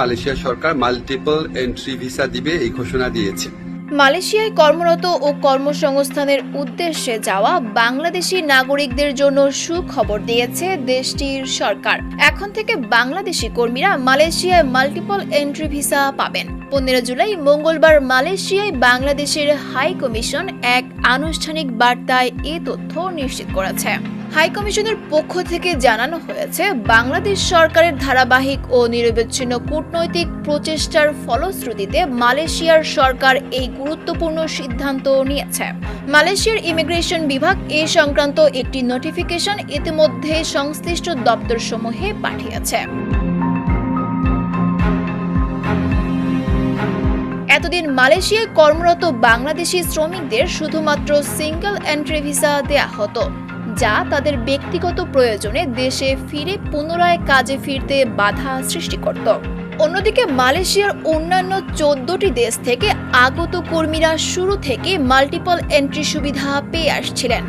Malaysia সরকার multiple entry visa দিবে এই ঘোষণা দিয়েছে। মালয়েশিয়ায় কর্মরত ও কর্মসংস্থানের উদ্দেশ্যে যাওয়া বাংলাদেশি নাগরিকদের জন্য সুখবর দিয়েছে দেশটির সরকার। এখন থেকে বাংলাদেশি কর্মীরা মালয়েশিয়ায় মাল্টিপল এন্ট্রি ভিসা পাবেন। পনেরো জুলাই মঙ্গলবার মালয়েশিয়ায় বাংলাদেশের হাই কমিশন এক আনুষ্ঠানিক বার্তায় এ তথ্য নিশ্চিত করেছে। হাই কমিশনের পক্ষ থেকে জানানো হয়েছে, বাংলাদেশ সরকারের ধারাবাহিক ও নিরবচ্ছিন্ন কূটনৈতিক প্রচেষ্টার ফলশ্রুতিতে মালয়েশিয়ার সরকার এই গুরুত্বপূর্ণ সিদ্ধান্ত নিয়েছে। মালয়েশিয়ার ইমিগ্রেশন বিভাগ এ সংক্রান্ত একটি নোটিফিকেশন ইতিমধ্যে সংশ্লিষ্ট দপ্তরসমূহে পাঠিয়েছে। এতদিন মালয়েশিয়ায় কর্মরত বাংলাদেশি শ্রমিকদের শুধুমাত্র সিঙ্গেল এন্ট্রি ভিসা দেয়া হতো। যা তাদের ব্যক্তিগত প্রয়োজনে দেশে ফিরে পুনরায় কাজে ফিরতে বাধা সৃষ্টি করত। অন্যদিকে মালয়েশিয়ার অন্যান্য চোদ্দটি দেশ থেকে আগত কর্মীরা শুরু থেকে মাল্টিপল এন্ট্রি সুবিধা পেয়ে আসছিলেন।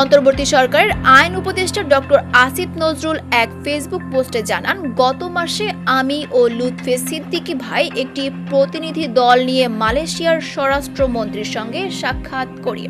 অন্তর্বর্তী সরকারের আইন উপদেষ্টা ডক্টর আসিফ নজরুল এক ফেসবুক পোস্টে জানান, গত মাসে আমি ও লুৎফে সিদ্দিকী ভাই একটি প্রতিনিধি দল নিয়ে মালয়েশিয়ার স্বরাষ্ট্রমন্ত্রীর সঙ্গে সাক্ষাৎ করি।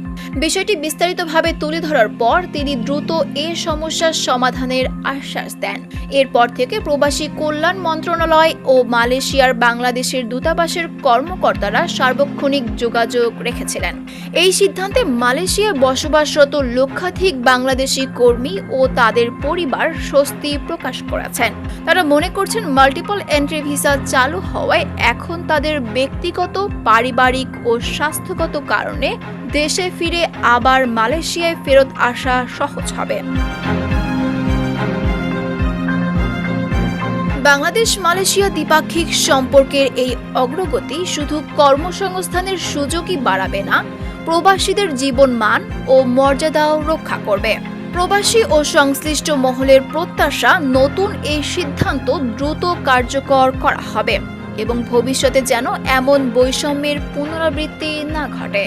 বিষয়টি বিস্তারিতভাবে তুলে ধরার পর তিনি দ্রুত এ সমস্যার সমাধানের আশ্বাস দেন। এরপর থেকে প্রবাসী কল্যাণ মন্ত্রণালয় ও মালয়েশিয়ার বাংলাদেশের দূতাবাসের কর্মকর্তারা সার্বক্ষণিক যোগাযোগ রেখেছিলেন। এই সিদ্ধান্তে মালয়েশিয়ায় বসবাসরত লক্ষাধিক বাংলাদেশি কর্মী ও তাদের পরিবার স্বস্তি প্রকাশ করেছেন। তারা মনে করছেন মাল্টিপল এন্ট্রি ভিসা চালু হওয়ায় এখন তাদের ব্যক্তিগত, পারিবারিক ও স্বাস্থ্যগত কারণে দেশে ফিরে আবার মালয়েশিয়ায় ফেরত আসা সহজ হবে। বাংলাদেশ মালয়েশিয়া দ্বিপাক্ষিক সম্পর্কের এই অগ্রগতি শুধু কর্মসংস্থানের সুযোগই বাড়াবে না প্রবাসীদের জীবন মান ও মর্যাদাও রক্ষা করবে প্রবাসী ও সংশ্লিষ্ট মহলের প্রত্যাশা নতুন এই সিদ্ধান্ত দ্রুত কার্যকর করা হবে এবং ভবিষ্যতে যেন এমন বৈষম্যের পুনরাবৃত্তি না ঘটে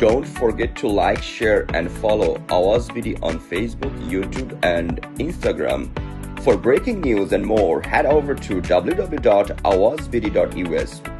Don't forget to like, share, and follow Awaz BD on Facebook, YouTube, and Instagram. For breaking news and more, head over to www.awazbd.us.